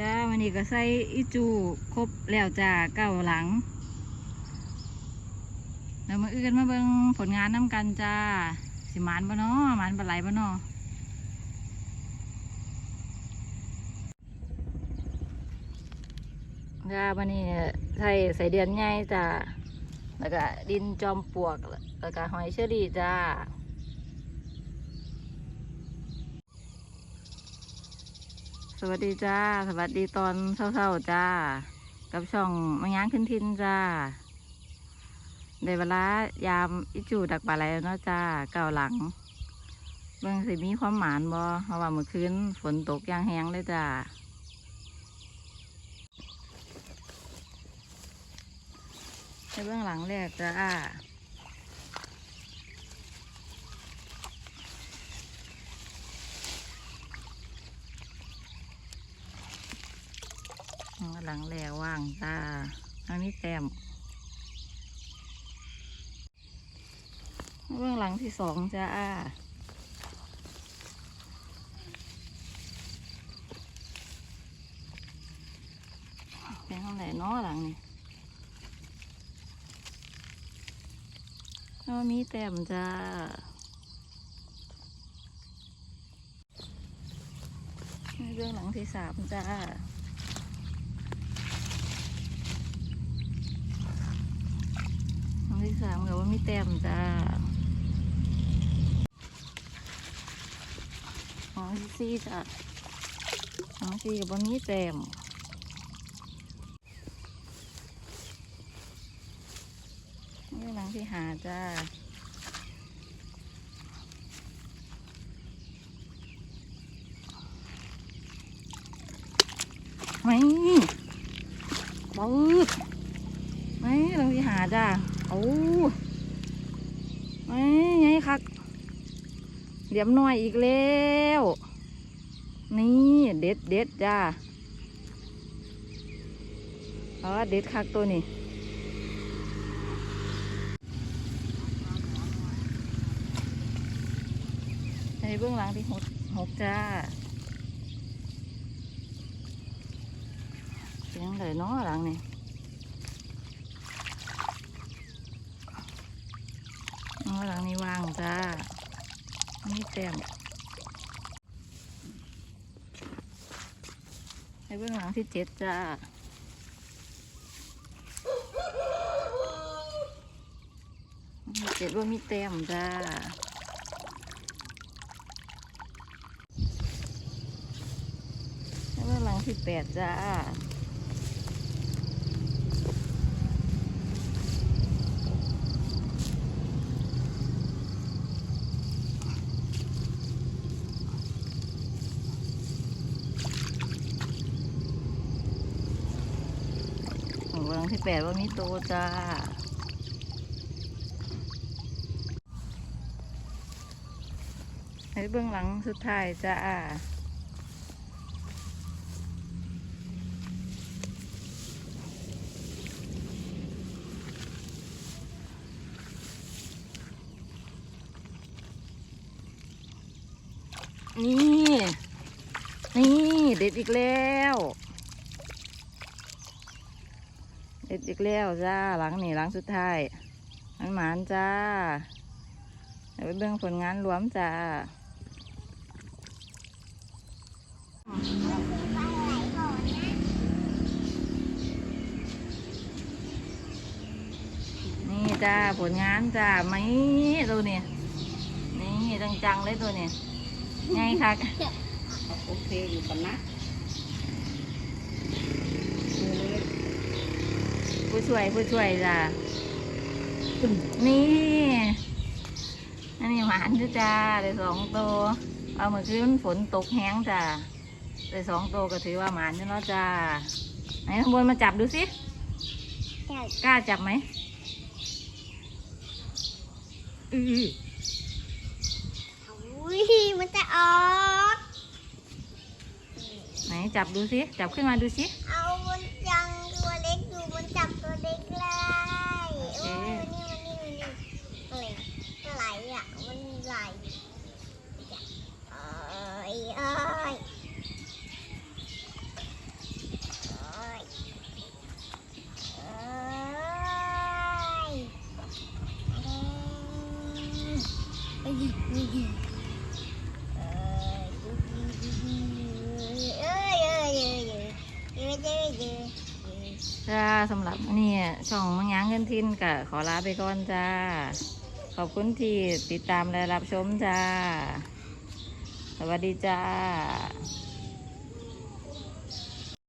จ้าวันนี้ก็ใส่อีจูครบแล้วจ้าเก้าหลังเรามาอื้อกันมาเบิ่งผลงานน้ำกันจ้า สิมานบ่เนาะมานปลาไหลบ่เนาะจ้าวันนี้ใส่ใส่เดือนใหญ่จ้าแล้วก็ดินจอมปลวก แล้วก็หอยเชอรี่จ้า สวัสดีจ้า สวัสดีตอนเช้าๆจ้า กับช่องมังยางขึ้นทินจ้าในเวลายามอิจูดักปลาไหลแล้วเนาะจ้าเก่าหลัง เบิ่งสิมีความหมานบ่เพราะว่าเมื่อคืนฝนตกยางแห้งเลยจ้าในเบื้องหลังแรกจ้า หลังแหลว่างตาทางนี้แต้มเบื้องหลังที่สองจ้าเป็นห้องไหนนาะหลังนี้ก็มีแต้มจ้าเรื่องหลังที่สามจ้า ครั้งที่ สามกับว่ามีแต้มจ้าครั้งที่สี่จ้ะครั้งที่สี่กับว่ามีแต้มนี่หลังที่หาจ้าไม่ปืดไม่ลองที่หาจ้า โอ้ไม่ไงคักเดี๋ยวหน่อยอีกแล้ว นี่เด็ดเด็ดจ้าเออเด็ดคักตัวนี้ในเบื้องหลังที่หกหกจ้าเสียงเลยเนาะหลังนี่ อ๋อห ล่างจ้านี่เต็มในเบื้องหลังที่เจ็ดจ้าเจ็ดว่ามีเต็มจ้าในเบื้องหลังที่แปดจ้า เบื้องที่แปดว่ามีโตจ้าในเบื้องหลังสุดท้ายจ้านี่ นี่ เด็ดอีกแล้ว เด็ดอีกแล้วจ้าหลังนี่หลังสุดท้ายมันหมานจ้าเดี๋ยวไปเบิ่งผลงานรวมจ้านี่จ้าผลงานจ้าไม่ตัวเนี่ยนี่จังๆเลยตัวเนี่ยไงคะโอเคอยู่กันนะ ผู้ช่วยผู้ช่วยจ้านี่อันนี้หวานจ้าจ้าได้สองตัวเอาเมื่อคืนฝนตกแห้งจ้าได้สองตัวก็ถือว่าหมานจ้าเนาะจ้าไหนข้างบนมาจับดูสิกล้าจับไหมอืออุ้ยมันจะออก ไหนจับดูสิจับขึ้นมาดูสิ เอามันยังตัวเล็กอยู่มันจับตัวเล็กเลย โอเค โอ้ยนี่มันนี่มันนี่อะไรไหลอะมันไหลเอ้ยเอ้ย เอ้ยเอ้ยเอ้ยเอ้ยเอ้ยเอ้ยเอ้ย จ้าสำหรับนี่ช่องมังยางเงินทินกะขอลาไปก่อนจ้า ขอบคุณที่ติดตามและรับชมจ้า สวัสดีจ้า